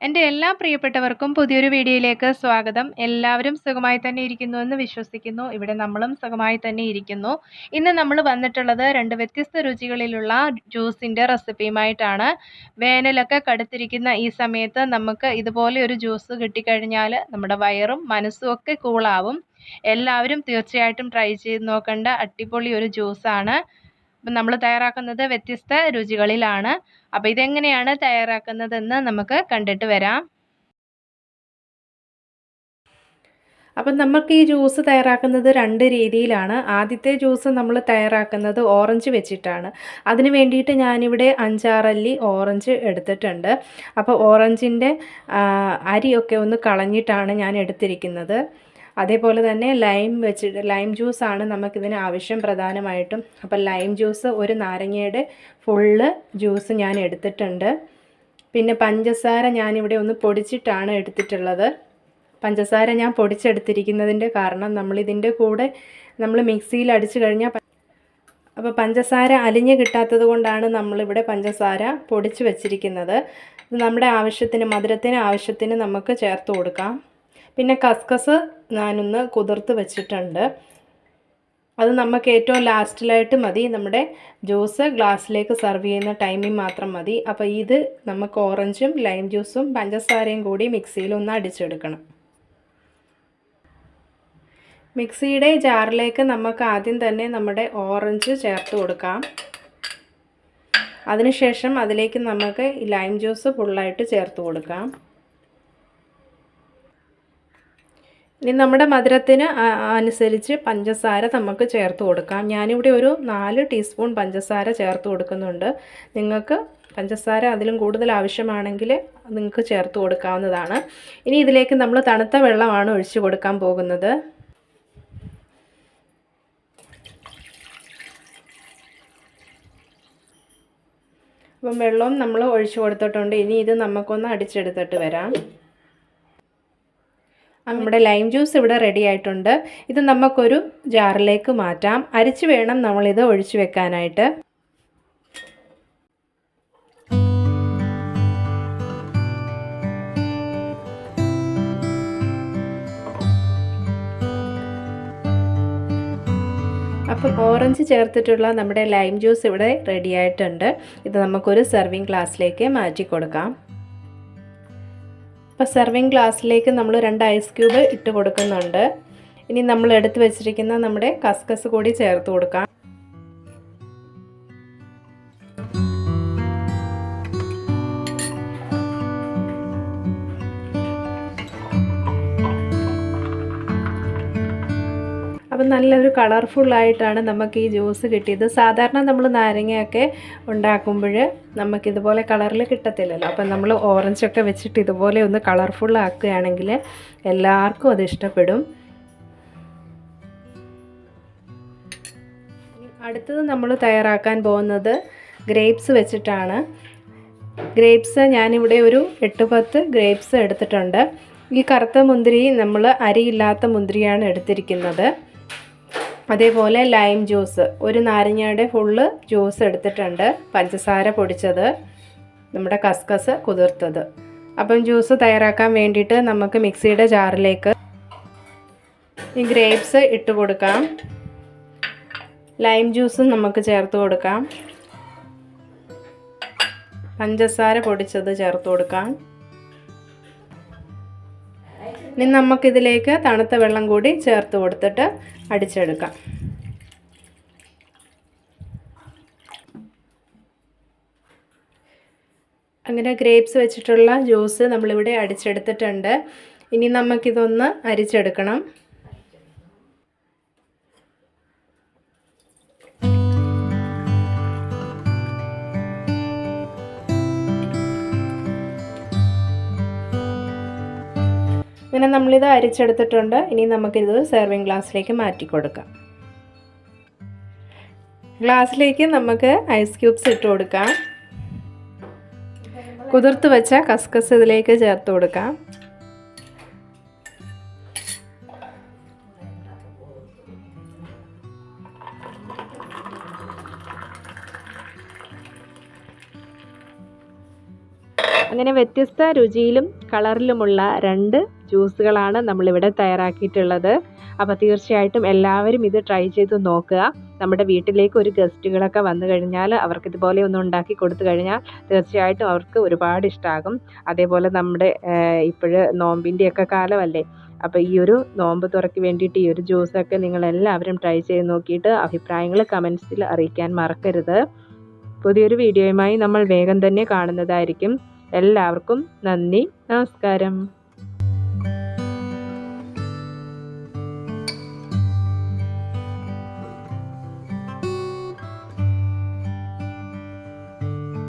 എന്റെ എല്ലാ പ്രിയപ്പെട്ടവർക്കും പുതിയൊരു വീഡിയോയിലേക്ക് സ്വാഗതം. എല്ലാവരും സുഖമായി തന്നെ ഇരിക്കുന്നു എന്ന് വിശ്വസിക്കുന്നു. ഇവിടെ നമ്മളും സുഖമായി തന്നെ ഇരിക്കുന്നു. ഇന്ന് നമ്മൾ വന്നിട്ടുള്ളത് രണ്ട് വ്യത്യസ്ത രുചികളിലുള്ള ജ്യൂസിന്റെ റെസിപ്പിയുമായിട്ടാണ്. വേനലൊക്കെ കടുത്തിരിക്കുന്ന ഈ സമയത്ത് നമുക്ക് ഇതുപോലെ ഒരു ജ്യൂസ് കിട്ടിക്കഴിഞ്ഞാൽ നമ്മുടെ വയറും മനസ്സും ഒക്കെ കൂളാവും. എല്ലാവരും തീർച്ചയായിട്ടും ട്രൈ ചെയ്ത് നോക്കേണ്ട അടിപൊളി ഒരു ജ്യൂസാണ്. അപ്പം നമ്മൾ തയ്യാറാക്കുന്നത് വ്യത്യസ്ത രുചികളിലാണ്. അപ്പോൾ ഇതെങ്ങനെയാണ് തയ്യാറാക്കുന്നതെന്ന് നമുക്ക് കണ്ടിട്ട് വരാം. അപ്പം നമുക്ക് ഈ ജ്യൂസ് തയ്യാറാക്കുന്നത് രണ്ട് രീതിയിലാണ്. ആദ്യത്തെ ജ്യൂസ് നമ്മൾ തയ്യാറാക്കുന്നത് ഓറഞ്ച് വെച്ചിട്ടാണ്. അതിന് വേണ്ടിയിട്ട് ഞാനിവിടെ അഞ്ചാറല്ലി ഓറഞ്ച് എടുത്തിട്ടുണ്ട്. അപ്പോൾ ഓറഞ്ചിന്റെ അരിയൊക്കെ ഒന്ന് കളഞ്ഞിട്ടാണ് ഞാൻ എടുത്തിരിക്കുന്നത്. അതേപോലെ തന്നെ ലൈം വെച്ചിട്ട് ലൈം ജ്യൂസാണ് നമുക്കിതിന് ആവശ്യം പ്രധാനമായിട്ടും. അപ്പം ലൈം ജ്യൂസ് ഒരു നാരങ്ങയുടെ ഫുള്ള് ജ്യൂസ് ഞാൻ എടുത്തിട്ടുണ്ട്. പിന്നെ പഞ്ചസാര ഞാനിവിടെ ഒന്ന് പൊടിച്ചിട്ടാണ് എടുത്തിട്ടുള്ളത്. പഞ്ചസാര ഞാൻ പൊടിച്ചെടുത്തിരിക്കുന്നതിന്റെ കാരണം നമ്മളിതിന്റെ കൂടെ നമ്മൾ മിക്സിയിൽ അടിച്ചു കഴിഞ്ഞാൽ അപ്പോൾ പഞ്ചസാര അലിഞ്ഞ് കിട്ടാത്തത് കൊണ്ടാണ് നമ്മളിവിടെ പഞ്ചസാര പൊടിച്ച് വെച്ചിരിക്കുന്നത്. നമ്മുടെ ആവശ്യത്തിന് മധുരത്തിന് ആവശ്യത്തിന് നമുക്ക് ചേർത്ത് കൊടുക്കാം. പിന്നെ കസ്കസ് ഞാനൊന്ന് കുതിർത്ത് വെച്ചിട്ടുണ്ട്. അത് നമുക്ക് ഏറ്റവും ലാസ്റ്റിലായിട്ട് മതി. നമ്മുടെ ജ്യൂസ് ഗ്ലാസ്സിലേക്ക് സെർവ് ചെയ്യുന്ന ടൈമിൽ മാത്രം മതി. അപ്പോൾ ഇത് നമുക്ക് ഓറഞ്ചും ലൈം ജ്യൂസും പഞ്ചസാരയും കൂടി മിക്സിയിൽ ഒന്ന് അടിച്ചെടുക്കണം. മിക്സിയുടെ ജാറിലേക്ക് നമുക്ക് ആദ്യം തന്നെ നമ്മുടെ ഓറഞ്ച് ചേർത്ത് കൊടുക്കാം. അതിനുശേഷം അതിലേക്ക് നമുക്ക് ലൈം ജ്യൂസ് ഫുള്ളായിട്ട് ചേർത്ത് കൊടുക്കാം. ഇനി നമ്മുടെ മധുരത്തിന് അനുസരിച്ച് പഞ്ചസാര നമുക്ക് ചേർത്ത് കൊടുക്കാം. ഞാനിവിടെ ഒരു നാല് ടീസ്പൂൺ പഞ്ചസാര ചേർത്ത് കൊടുക്കുന്നുണ്ട്. നിങ്ങൾക്ക് പഞ്ചസാര അതിലും കൂടുതൽ ആവശ്യമാണെങ്കിൽ നിങ്ങൾക്ക് ചേർത്ത് കൊടുക്കാവുന്നതാണ്. ഇനി ഇതിലേക്ക് നമ്മൾ തണുത്ത വെള്ളമാണ് ഒഴിച്ചു കൊടുക്കാൻ പോകുന്നത്. അപ്പം വെള്ളവും നമ്മൾ ഒഴിച്ചു കൊടുത്തിട്ടുണ്ട്. ഇനി ഇത് നമുക്കൊന്ന് അടിച്ചെടുത്തിട്ട് വരാം. നമ്മുടെ ലൈം ജ്യൂസ് ഇവിടെ റെഡി ആയിട്ടുണ്ട്. ഇത് നമുക്കൊരു ജാറിലേക്ക് മാറ്റാം. അരിച്ച് വേണം നമ്മളിത് ഒഴിച്ചു വെക്കാനായിട്ട്. അപ്പം ഓറഞ്ച് ചേർത്തിട്ടുള്ള നമ്മുടെ ലൈം ജ്യൂസ് ഇവിടെ റെഡി ആയിട്ടുണ്ട്. ഇത് നമുക്കൊരു സെർവിങ് ഗ്ലാസ്സിലേക്ക് മാറ്റി കൊടുക്കാം. അപ്പോൾ സെർവിങ് ഗ്ലാസ്സിലേക്ക് നമ്മൾ രണ്ട് ഐസ് ക്യൂബ് ഇട്ട് കൊടുക്കുന്നുണ്ട്. ഇനി നമ്മൾ എടുത്ത് വെച്ചിരിക്കുന്ന നമ്മുടെ കസ്കസ് കൂടി ചേർത്ത് കൊടുക്കാം. അപ്പം നല്ലൊരു കളർഫുള്ളായിട്ടാണ് നമുക്ക് ഈ ജ്യൂസ് കിട്ടിയത്. സാധാരണ നമ്മൾ നാരങ്ങയൊക്കെ ഉണ്ടാക്കുമ്പോൾ നമുക്കിതുപോലെ കളറിൽ കിട്ടത്തില്ലല്ലോ. അപ്പം നമ്മൾ ഓറഞ്ചൊക്കെ വെച്ചിട്ട് ഇതുപോലെ ഒന്ന് കളർഫുള്ളാക്കുകയാണെങ്കിൽ എല്ലാവർക്കും അത് ഇഷ്ടപ്പെടും. അടുത്തത് നമ്മൾ തയ്യാറാക്കാൻ പോകുന്നത് ഗ്രേപ്സ് വെച്ചിട്ടാണ്. ഗ്രേപ്സ് ഞാനിവിടെ ഒരു എട്ട് പത്ത് ഗ്രേപ്സ് എടുത്തിട്ടുണ്ട്. ഈ കറുത്ത മുന്തിരി നമ്മൾ അരിയില്ലാത്ത മുന്തിരിയാണ് എടുത്തിരിക്കുന്നത്. അതേപോലെ ലൈം ജ്യൂസ് ഒരു നാരങ്ങയുടെ ഫുള്ള് ജ്യൂസ് എടുത്തിട്ടുണ്ട്. പഞ്ചസാര പൊടിച്ചത്. നമ്മുടെ കസ്കസ് കുതിർത്തത്. അപ്പം ജ്യൂസ് തയ്യാറാക്കാൻ വേണ്ടിയിട്ട് നമുക്ക് മിക്സിയുടെ ജാറിലേക്ക് ഈ ഗ്രേപ്സ് ഇട്ട് കൊടുക്കാം. ലൈം ജ്യൂസും നമുക്ക് ചേർത്ത് കൊടുക്കാം. പഞ്ചസാര പൊടിച്ചത് ചേർത്ത് കൊടുക്കാം. ഇനി നമുക്കിതിലേക്ക് തണുത്ത വെള്ളം കൂടി ചേർത്ത് കൊടുത്തിട്ട് അടിച്ചെടുക്കാം. അങ്ങനെ ഗ്രേപ്സ് വെച്ചിട്ടുള്ള ജ്യൂസ് നമ്മളിവിടെ അടിച്ചെടുത്തിട്ടുണ്ട്. ഇനി നമുക്കിതൊന്ന് അരിച്ചെടുക്കണം. ഇങ്ങനെ നമ്മളിത് അരിച്ചെടുത്തിട്ടുണ്ട്. ഇനി നമുക്കിത് സെർവിങ് ഗ്ലാസ്സിലേക്ക് മാറ്റി കൊടുക്കാം ഗ്ലാസ്സിലേക്ക് നമുക്ക് ഐസ് ക്യൂബ്സ് ഇട്ട് കൊടുക്കാം. കുതിർത്ത് വെച്ച കസ്കസ് ഇതിലേക്ക് ചേർത്ത് കൊടുക്കാം. അങ്ങനെ വ്യത്യസ്ത രുചിയിലും കളറിലുമുള്ള രണ്ട് ജ്യൂസുകളാണ് നമ്മളിവിടെ തയ്യാറാക്കിയിട്ടുള്ളത്. അപ്പോൾ തീർച്ചയായിട്ടും എല്ലാവരും ഇത് ട്രൈ ചെയ്ത് നോക്കുക. നമ്മുടെ വീട്ടിലേക്ക് ഒരു ഗസ്റ്റുകളൊക്കെ വന്നു കഴിഞ്ഞാൽ അവർക്ക് ഇതുപോലെ ഒന്ന് ഉണ്ടാക്കി കൊടുത്തു കഴിഞ്ഞാൽ തീർച്ചയായിട്ടും അവർക്ക് ഒരുപാട് ഇഷ്ടമാകും അതേപോലെ നമ്മുടെ ഇപ്പോഴ് നോമ്പിന്റെയൊക്കെ കാലമല്ലേ. അപ്പോൾ ഈ ഒരു നോമ്പ് തുറയ്ക്ക് വേണ്ടിയിട്ട് ഈ ഒരു ജ്യൂസൊക്കെ നിങ്ങളെല്ലാവരും ട്രൈ ചെയ്ത് നോക്കിയിട്ട് അഭിപ്രായങ്ങൾ കമൻസിൽ അറിയിക്കാൻ മറക്കരുത്. പുതിയൊരു വീഡിയോയുമായി നമ്മൾ വേഗം തന്നെ കാണുന്നതായിരിക്കും. എല്ലാവർക്കും നന്ദി നമസ്കാരം.